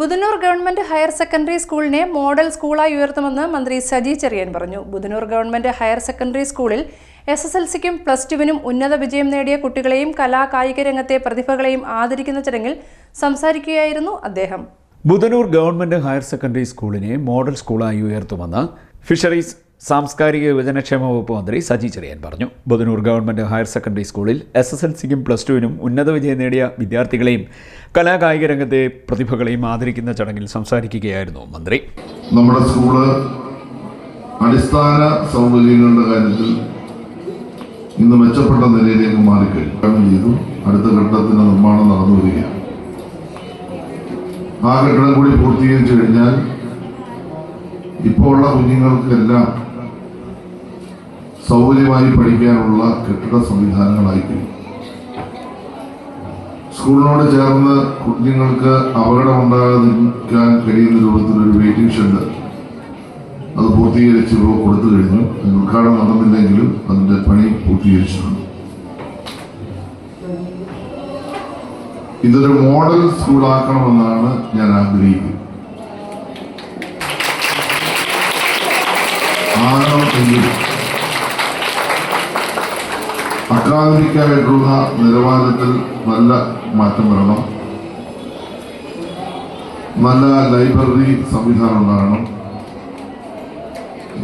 Budhanur government higher secondary സ്കൂളിനെ model സ്കൂളായി ഉയർത്തുമെന്ന് മന്ത്രി സജി ചെറിയൻ പറഞ്ഞു. ബുധനൂർ ഗവൺമെന്റ് ഹയർ സെക്കൻഡറി സ്കൂളിൽ എസ് എസ് എൽ സിക്കും പ്ലസ് ടുവിനും ഉന്നത വിജയം നേടിയ കുട്ടികളെയും കലാ കായിക രംഗത്തെ പ്രതിഭകളെയും ആദരിക്കുന്ന ചടങ്ങിൽ സംസാരിക്കുകയായിരുന്നു അദ്ദേഹം. ബുധനൂർ ഗവൺമെന്റ് ഹയർ സെക്കൻഡറി സ്കൂളിനെ മോഡൽ സ്കൂളായി ഉയർത്തുമെന്ന് ഫിഷറീസ് സാംസ്കാരിക യുവജനക്ഷേമ വകുപ്പ് മന്ത്രി സജി ചെറിയൻ പറഞ്ഞു. ബുധനൂർ ഗവൺമെന്റ് ഹയർ സെക്കൻഡറി സ്കൂളിൽ എസ് എസ് എൽ സിക്കും പ്ലസ് ടുവിനും ഉന്നത വിജയം നേടിയ വിദ്യാർത്ഥികളെയും കലാകായിക രംഗത്തെ പ്രതിഭകളെയും ആദരിക്കുന്ന ചടങ്ങിൽ സംസാരിക്കുകയായിരുന്നു മന്ത്രി. നമ്മുടെ സ്കൂൾ അടിസ്ഥാന സൗകര്യങ്ങളുടെ കാര്യത്തിൽ ഇന്ന് മെച്ചപ്പെട്ട നിലയിലേക്ക് മാറിക്കഴിഞ്ഞു. അടുത്ത ഘട്ടത്തിന്റെ നിർമ്മാണം നടന്നു വരികയാണ്. ആ ഘട്ടം കൂടി പൂർത്തീകരിച്ചു കഴിഞ്ഞാൽ ഇപ്പോൾ ഉള്ള കുഞ്ഞുങ്ങൾക്കെല്ലാം സൗകര്യമായി പഠിക്കാനുള്ള കെട്ടിട സംവിധാനങ്ങളായിരിക്കും. സ്കൂളിനോട് ചേർന്ന് കുഞ്ഞുങ്ങൾക്ക് അപകടമുണ്ടാകാതിരിക്കാൻ കഴിയുന്ന രൂപത്തിലൊരു വെയിറ്റിംഗ് ഷെഡ് അത് പൂർത്തീകരിച്ച് കൊടുത്തു കഴിഞ്ഞു. അതിന് ഉദ്ഘാടനം നടന്നില്ലെങ്കിലും അതിന്റെ പണി പൂർത്തീകരിച്ചിട്ടുണ്ട്. ഇതൊരു മോഡൽ സ്കൂളാക്കണമെന്നാണ് ഞാൻ ആഗ്രഹിക്കുന്നത്. ആകണമെങ്കിൽ അക്കാദമിക്കായിട്ടുള്ള നിലവാരത്തിൽ നല്ല മാറ്റം വരണം. നല്ല ലൈബ്രറി സംവിധാനം ഉണ്ടാകണം.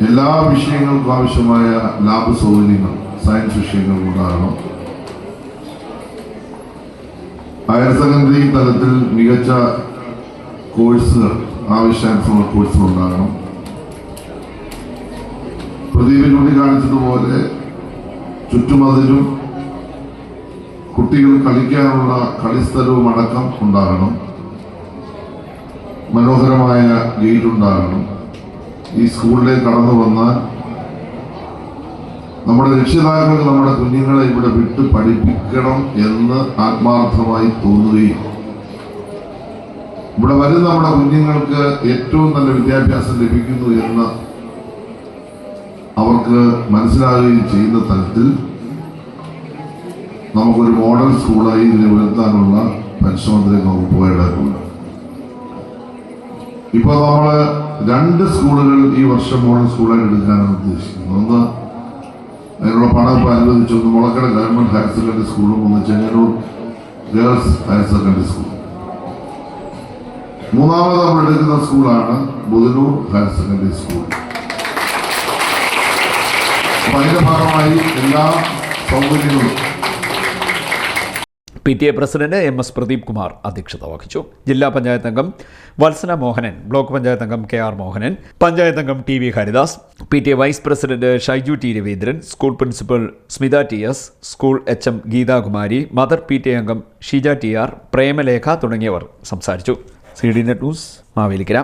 എല്ലാ വിഷയങ്ങൾക്കും ആവശ്യമായ ലാബ് സൗകര്യങ്ങൾ സയൻസ് വിഷയങ്ങൾ ഉണ്ടാകണം. ഹയർ സെക്കൻഡറി തലത്തിൽ മികച്ച കോഴ്സുകൾ ആവശ്യാനുസൃത കോഴ്സുകൾ ഉണ്ടാകണം. പ്രദീപ് ചൂണ്ടിക്കാണിച്ചതുപോലെ ചുറ്റുമതിലും കുട്ടികൾ കളിക്കാനുള്ള കളിസ്ഥലവും അടക്കം ഉണ്ടാകണം. മനോഹരമായ ഗേറ്റ് ഉണ്ടാകണം ഈ സ്കൂളിലേക്ക് കടന്നു വന്നാൽ നമ്മുടെ രക്ഷിതാക്കൾ നമ്മുടെ കുഞ്ഞുങ്ങളെ ഇവിടെ വിട്ട് പഠിപ്പിക്കണം എന്ന് ആത്മാർത്ഥമായി തോന്നുകയും ഇവിടെ വരുന്ന നമ്മുടെ കുഞ്ഞുങ്ങൾക്ക് ഏറ്റവും നല്ല വിദ്യാഭ്യാസം ലഭിക്കുന്നു എന്ന് അവർക്ക് മനസ്സിലാകുകയും ചെയ്യുന്ന തരത്തിൽ നമുക്കൊരു മോഡൽ സ്കൂളായി ഇതിനെ ഉയർത്താനുള്ള പരിശ്രമത്തിലേക്ക് നമുക്ക് പോയിട്ടുണ്ട് ഇപ്പൊ നമ്മൾ രണ്ട് സ്കൂളുകൾ ഈ വർഷം മോഡൽ സ്കൂളായിട്ട് എടുക്കാനാണ് ഉദ്ദേശിക്കുന്നത്. ഒന്ന് അതിനുള്ള പണം ഇപ്പൊ അനുവദിച്ചു ഒന്ന് മുളക്കട ഗവൺമെന്റ് ഹയർ സെക്കൻഡറി സ്കൂളും ഒന്ന് Chengannur girls higher secondary school. മൂന്നാമത് നമ്മൾ എടുക്കുന്ന സ്കൂളാണ് ബുധനൂർ ഹയർ സെക്കൻഡറി സ്കൂൾ. അതിന്റെ ഭാഗമായി എല്ലാ സൗകര്യങ്ങളും. P T A president M S Pradeep Kumar അധ്യക്ഷത വഹിച്ചു. ജില്ലാ പഞ്ചായത്ത് അംഗം വത്സന മോഹനൻ ബ്ലോക്ക് പഞ്ചായത്ത് അംഗം കെ ആർ മോഹനൻ പഞ്ചായത്ത് അംഗം T V Haridas P T A vice president Shaiju T Raveendran school principal Smitha T S school H M Geethakumari mother P T A അംഗം Sheeja T R Premalekha തുടങ്ങിയവർ സംസാരിച്ചു. C D net news Mavelikara.